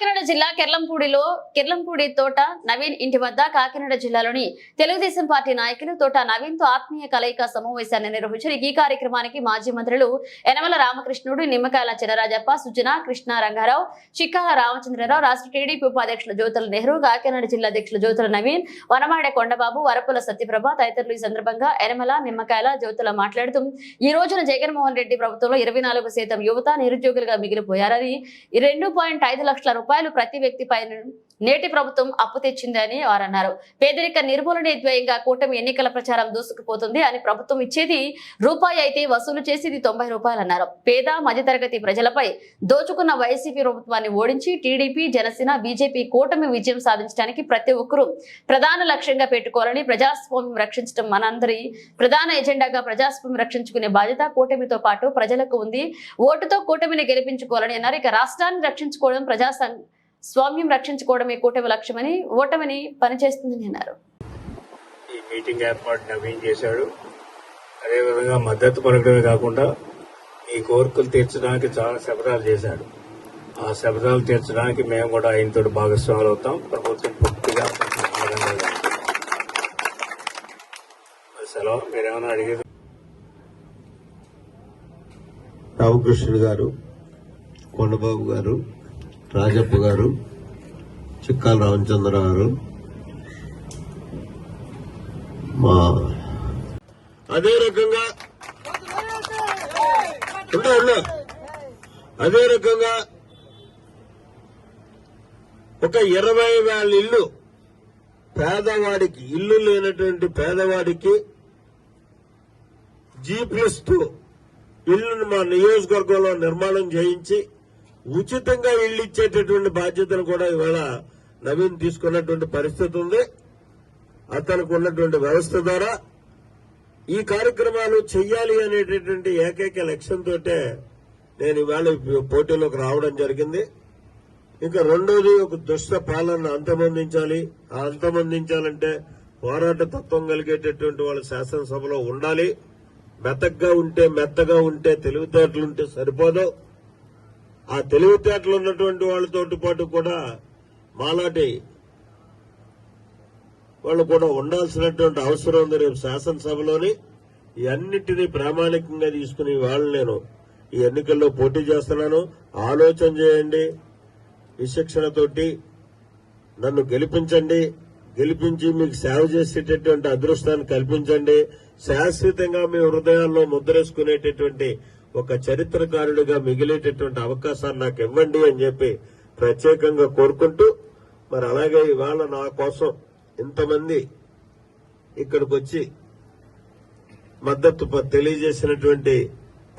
కాకినాడ జిల్లా కెర్లంపూడిలో కెర్లంపూడి తోట నవీన్ ఇంటి వద్ద కాకినాడ జిల్లాలోని తెలుగుదేశం పార్టీ నాయకులు తోట నవీన్తో ఆత్మీయ కలయిక సమావేశాన్ని నిర్వహించారు. ఈ కార్యక్రమానికి మాజీ మంత్రులు యనమల రామకృష్ణుడు నిమ్మకాయల చినరాజప్ప సుజన కృష్ణ రంగారావు చిక్కాల రామచంద్రరావు రాష్ట్ర టీడీపీ ఉపాధ్యక్షులు జ్యోతుల నెహ్రూ కాకినాడ జిల్లా అధ్యక్షులు జ్యోతుల నవీన్ వనమాడ కొండబాబు వరపుల సత్యప్రభ తదితరులు ఈ సందర్భంగా యనమల నిమ్మకాయల జ్యోతుల మాట్లాడుతూ ఈ రోజున జగన్మోహన్ రెడ్డి ప్రభుత్వంలో ఇరవై నాలుగు శాతం యువత నిరుద్యోగులుగా మిగిలిపోయారని ఈ రెండు పాయింట్ ఐదు లక్షల రూపాయలు ప్రతి వ్యక్తిపై నేటి ప్రభుత్వం అప్పు తెచ్చిందని వారు అన్నారు. పేదరిక నిర్మూలనే ధ్యేయంగా కూటమి ఎన్నికల ప్రచారం దూసుకుపోతుంది అని ప్రభుత్వం ఇచ్చేది రూపాయి అయితే వసూలు చేసేది తొంభై రూపాయలు అన్నారు. పేద మధ్యతరగతి ప్రజలపై దోచుకున్న వైసీపీ ప్రభుత్వాన్ని ఓడించి టీడీపీ జనసేన బీజేపీ కూటమి విజయం సాధించడానికి ప్రతి ఒక్కరూ ప్రధాన లక్ష్యంగా పెట్టుకోవాలని ప్రజాస్వామ్యం రక్షించడం మనందరి ప్రధాన ఎజెండాగా ప్రజాస్వామ్యం రక్షించుకునే బాధ్యత కూటమితో పాటు ప్రజలకు ఉంది. ఓటుతో కూటమిని గెలిపించుకోవాలని అన్నారు. ఇక రాష్ట్రాన్ని రక్షించుకోవడం ప్రజాసం స్వామ్యం రక్షించుకోవడమే కూటమి లక్ష్యమని ఓటమిని పనిచేస్తుందని అన్నారు. ఈ మీటింగ్ ఏర్పాటు నవీన్ చేశాడు. అదేవిధంగా మద్దతు పలకడమే కాకుండా ఈ కోరికలు తీర్చడానికి చాలా శపథాలు చేశాడు. ఆ శపథాలు తీర్చడానికి మేము కూడా ఆయనతో భాగస్వాములు అవుతాం. ప్రభుత్వం పూర్తిగా సెలవు. మీరేమైనా అడిగేది? రామకృష్ణుడు గారు కొండబాబు గారు రాజప్ప గారు చిక్కాల రామచంద్ర గారు మా అదే రకంగా ఉండు, అదే రకంగా ఒక ఇరవై వేల ఇల్లు పేదవాడికి ఇల్లు లేనటువంటి పేదవాడికి జీ ప్లస్ టూ ఇల్లును మా నియోజకవర్గంలో నిర్మాణం చేయించి ఉచితంగా ఇళ్ళు ఇచ్చేటటువంటి బాధ్యతను కూడా ఇవాళ నవీన్ తీసుకున్నటువంటి పరిస్థితి ఉంది. అతనికి ఉన్నటువంటి వ్యవస్థ ద్వారా ఈ కార్యక్రమాలు చెయ్యాలి అనేటటువంటి ఏకైక లక్ష్యంతో నేను ఇవాళ పోటీలోకి రావడం జరిగింది. ఇంకా రెండోది ఒక దుష్ట పాలన అంతమొందించాలి. ఆ అంతమొందించాలంటే పోరాట తత్వం కలిగేటటువంటి వాళ్ళ శాసనసభలో ఉండాలి. మెత్తగా ఉంటే మెత్తగా ఉంటే తెలివితేటలుంటే సరిపోదు. ఆ తెలివితేటలు ఉన్నటువంటి వాళ్ళతోటి పాటు కూడా మాలాటి వాళ్ళు కూడా ఉండాల్సినటువంటి అవసరం ఉంది రేపు శాసనసభలోని. ఇవన్నిటినీ ప్రామాణికంగా తీసుకుని వాళ్ళు నేను ఈ ఎన్నికల్లో పోటీ చేస్తున్నాను. ఆలోచన చేయండి. విశిక్షణతోటి నన్ను గెలిపించండి. గెలిపించి మీకు సేవ చేసేటటువంటి అదృష్టాన్ని కల్పించండి. శాశ్వతంగా మీ హృదయాల్లో ముద్రేసుకునేటటువంటి ఒక చరిత్రకారుడిగా మిగిలేటటువంటి అవకాశాన్ని నాకు ఇవ్వండి అని చెప్పి ప్రత్యేకంగా కోరుకుంటూ మరి అలాగే ఇవాళ నా కోసం ఇంతమంది ఇక్కడికి వచ్చి మద్దతు తెలియజేసినటువంటి